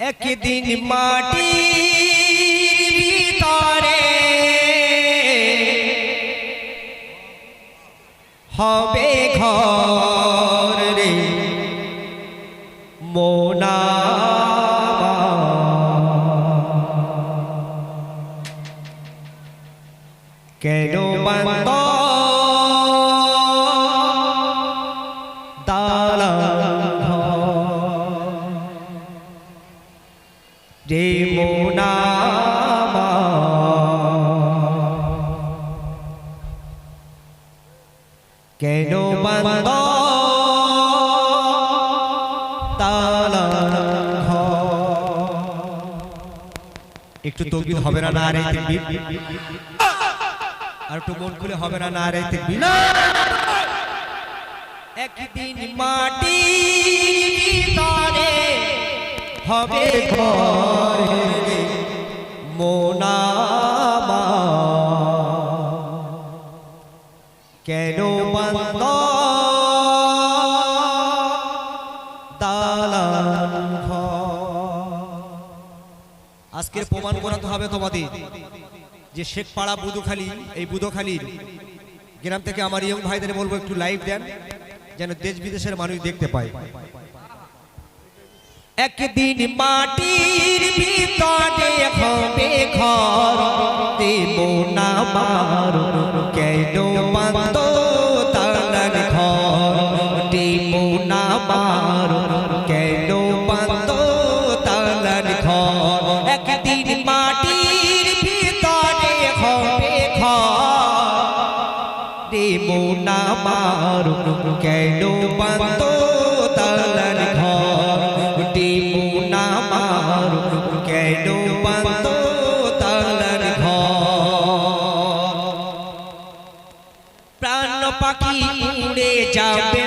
একদিন মাটি ভিতরে হবে ঘর। একটু তকবির হবে না না রে তকবির আর একটু মন খুলে হবে না না রে তকবির একদিন মাটি তরে হবে ঘরে মোনামা কেন বন্ধ প্রমাণ করাতে হবে তোমাদের। যে শেখপাড়া বুধুখালী এই বুধখালীর গ্রাম থেকে আমার ইয়ং ভাইদের বলব একটু লাইভ দেন, যেন দেশ বিদেশের মানুষ দেখতে পায়। একদিন মাটির ভিতরে ঘর, দেব না কেন ঘর, দেব না মার। যাবে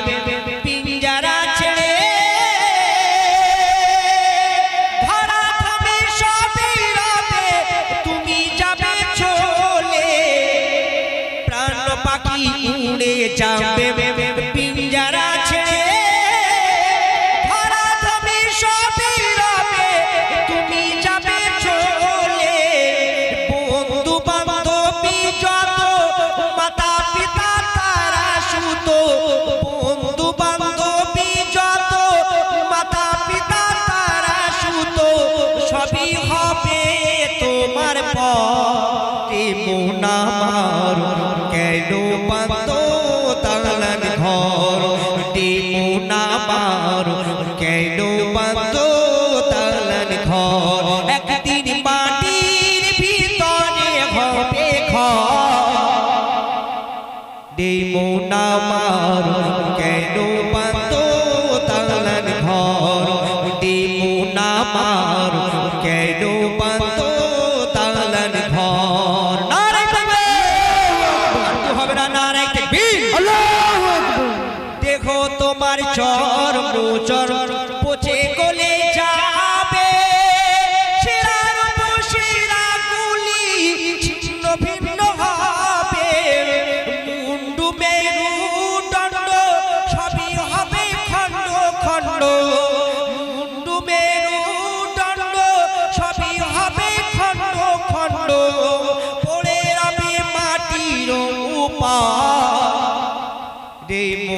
তোমার চর মোচর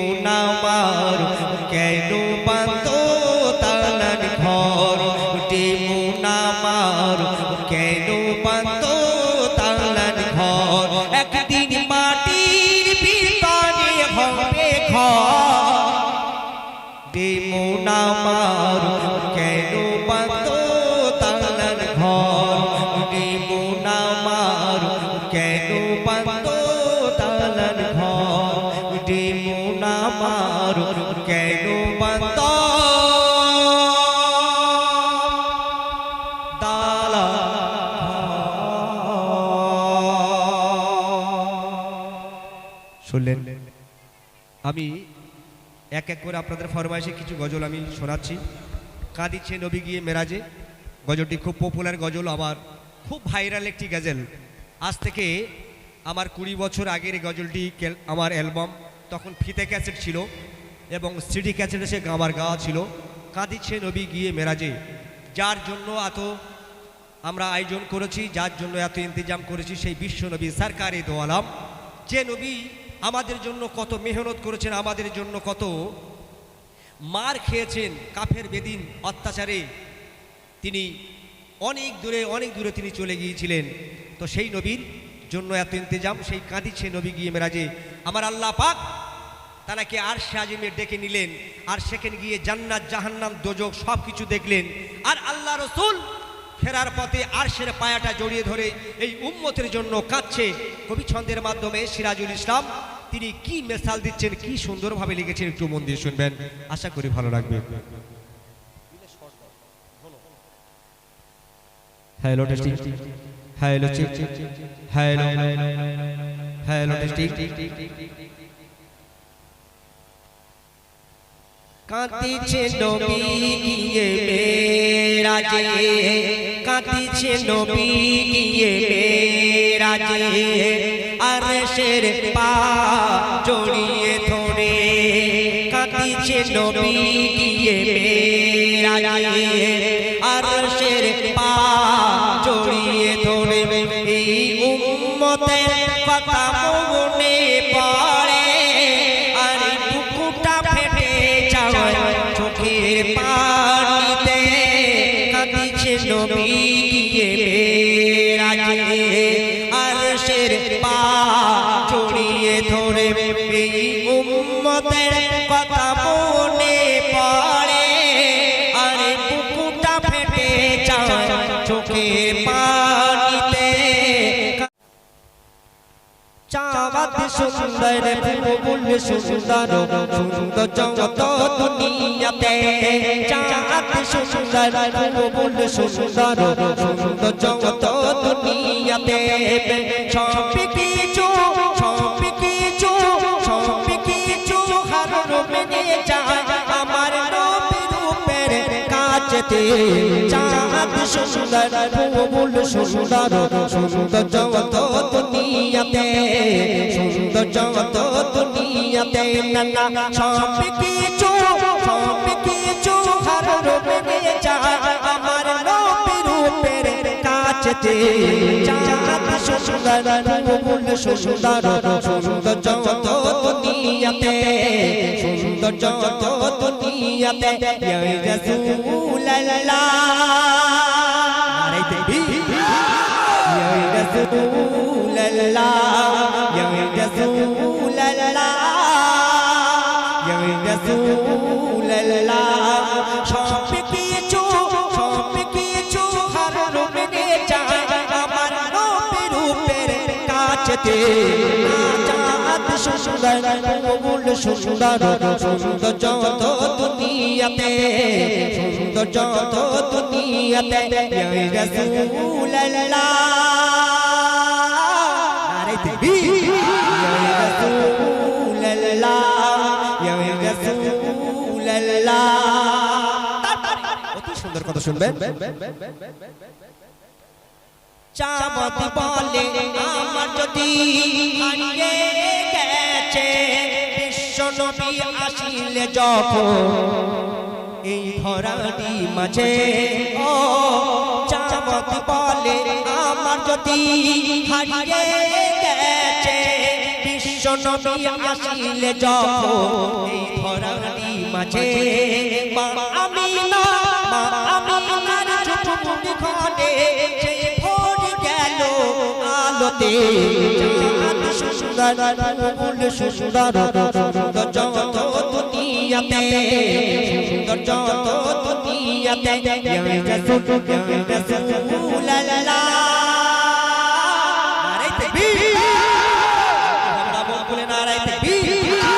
রে মোনামার কেন বান্দ শুনলেন আমি এক এক করে আপনাদের ফরমাইশে কিছু গজল আমি শোনাচ্ছি। কাঁদিচ্ছে নবী গিয়ে মেরাজে। গজলটি খুব পপুলার গজল আমার খুব ভাইরাল একটি গজল। আজ থেকে আমার কুড়ি বছর আগের এই গজলটি আমার অ্যালবাম, তখন ফিতে ক্যাসেট ছিল এবং সিডি ক্যাসেট এসে আমার গাওয়া ছিল। কাঁদিচ্ছে নবী গিয়ে মেরাজে। যার জন্য এত আমরা আয়োজন করেছি, যার জন্য এত ইন্তজাম করেছি, সেই বিশ্ব নবী সরকারি দোয়ালাম। যে নবী আমাদের জন্য কত মেহনত করেছেন, আমাদের জন্য কত মার খেয়েছেন কাফের বেদিন অত্যাচারে। তিনি অনেক দূরে অনেক দূরে তিনি চলে গিয়েছিলেন। তো সেই নবীর জন্য এত ইন্তজাম, সেই কাঁদিছে নবী গিয়ে মেরাজে। আমার আল্লাহ পাক তারাকে আর আজিমে ডেকে নিলেন, আর সেখানে গিয়ে জান্নাত, জাহান্নাম, দোজক সব কিছু দেখলেন। আর আল্লাহ রসুল ফেরার পথে আর আরশের পায়াটা জড়িয়ে ধরে এই উম্মতের জন্য কাঁদছে। কবি ছন্দের মাধ্যমে সিরাজুল ইসলাম তিনি কি মেসাল দিচ্ছেন, কি সুন্দরভাবে লিখেছেন একটু মন দিয়ে শুনবেন। আশা করি ভালো লাগবে। Hello, testing. Hello check hello hello কাঁদিছে নবী গিয়ে মেরাজে। শের পা জড়িয়ে ধরে কাঁদিছে নবী গিয়ে মেরাজে সুন্দর ফুল সুন্দর সুন্দর জগত দুনিয়াতে। চাঁদ সুন্দর ফুল সুন্দর সুন্দর জগত দুনিয়াতে। সব কিছু সব কিছু সব কিছু হার মেনে যায়। কাছেতে চাঁদ সুন্দর, ফুল সুন্দর সুন্দর জগত দুনিয়াতে। সুন্দর জগত দুনিয়াতে নানা, সব কিছু সব কিছু হার রূপে যায়। আমার রূপে রূপের কাছেতে চাঁদ সুন্দর, ফুল সুন্দর সুন্দর জগত দুনিয়াতে সুন্দর জগত দুনিয়াতে ইয়া রাসূলুল্লাহ আরে দেবী ইয়া রাসূলুল্লাহ ইয়া ফুল সুন্দর সুন্দর যত দুনিয়াতে, সুন্দর যত দুনিয়াতে রাসূলুল্লাহ। আরে দেবী ইয়া রাসূলুল্লাহ। অতি সুন্দর কথা শুনবেন চামত বলে আমার যদি হারিয়ে গেছে বিশ্ব নবী আসিলে যখন এই ধরাটি মাঝে ও চামত বলে আমার যদি হারিয়ে গেছে বিশ্ব নবী আসিলে যখন এই ধরাটি মাঝে মা আমি না মা আমি না ছোট ঘটে তাকবীর আমরা বলে নারে তাকবীর ইয়া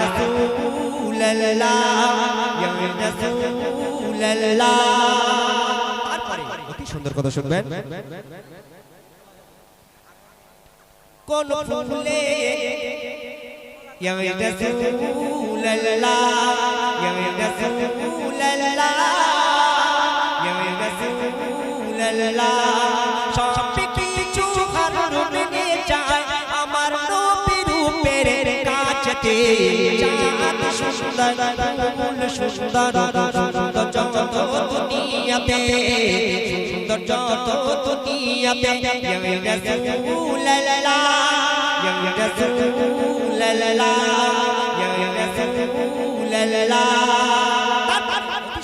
রাসূলুল্লাহ ইয়া রাসূলুল্লাহ তারপরে অতি সুন্দর কথা শুনবেন। কোন ফুলে ইয়া রাসূলুল্লাহ ইয়া রাসূলুল্লাহ ইয়া রাসূলুল্লাহ সব কিছু হার মেনে যায় আমার নবীর রূপের কাছেতে সুন্দর সুন্দর সুন্দর জগত দুনিয়াতে। সুন্দর যত দুনিয়াতে।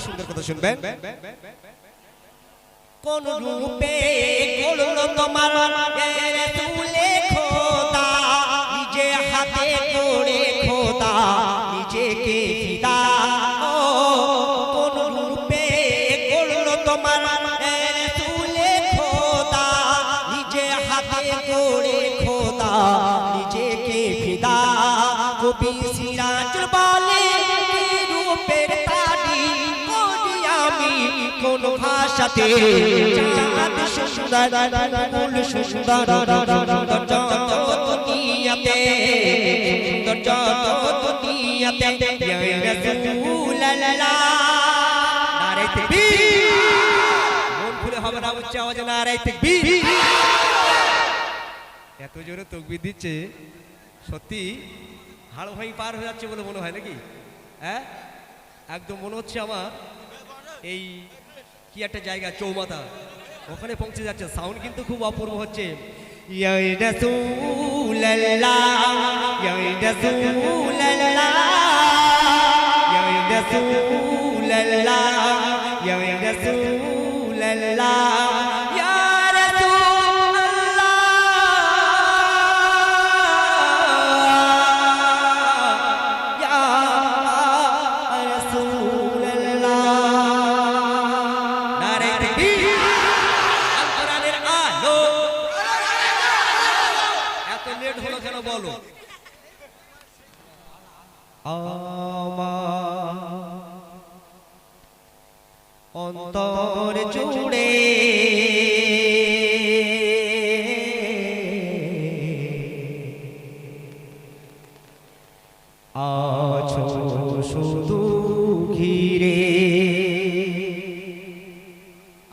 সুন্দর কথা শুনবেন? কোন রূপে করল তোমার? তুলে খোদা। নিজেকে ফিদা ও কোন রূপে করল তোমার তুলে খোদা, নিজে হাতে করে খোদা, নিজেকে ফিদা। কবি সিরাজ বলে রূপের কোন ভাষাতে। চাঁদ হবে না এত জোরে তকবির দিচ্ছে, সত্যি হাড় ভাই পার হয়ে যাচ্ছে বলে মনে হয় নাকি? হ্যাঁ? একদম মনে হচ্ছে আমার এই কি একটা জায়গা চৌমাথা। ওখানে পৌঁছে যাচ্ছে। সাউন্ড কিন্তু খুব অপূর্ব হচ্ছে। ইয়া রাসূলুল্লাহ লেট হলো কেন বলো? অন্তর জুড়ে আছো শুধু ঘিরে।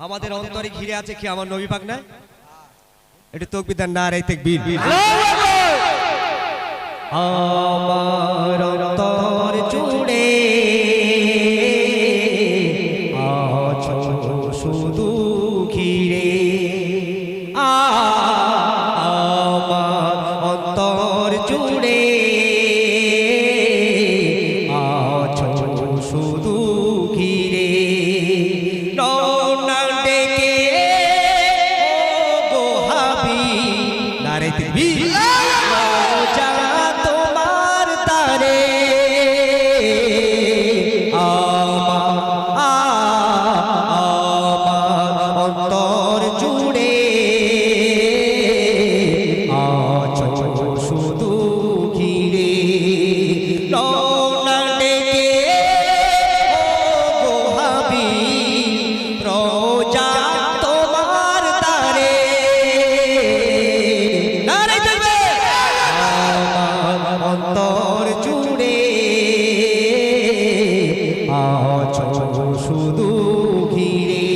আমাদের অন্তরে ঘিরে আছে কি? আমার নবী পাক না একটু তকবিদার না রে তাকবীর। আমার আছো শুধু ঘিরে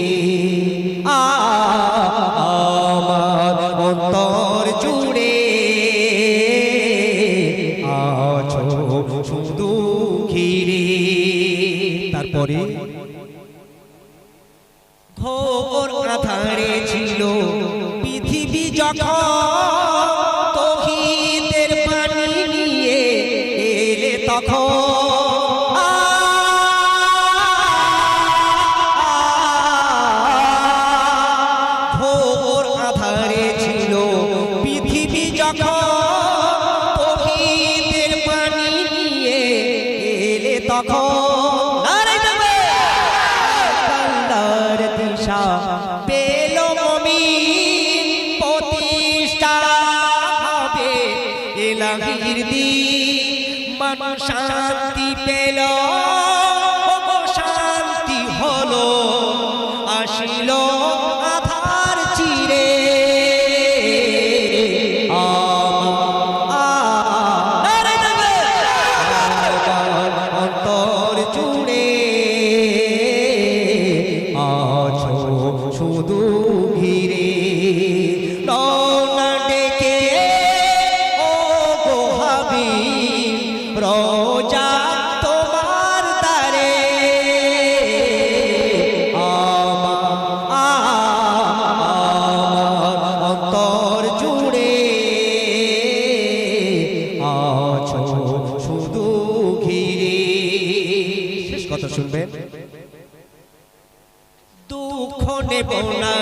আছো শুধু ঘিরে। শেষ কথা শুনবেন। দুঃখ নেব না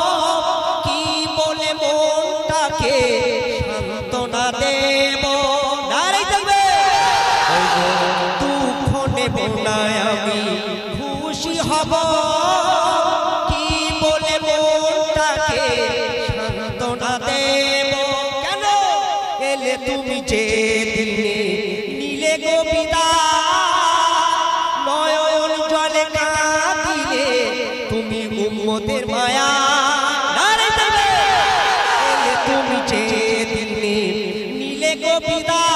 কি đồ 大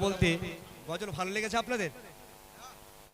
বলতে গজল ভালো লেগেছে আপনাদের?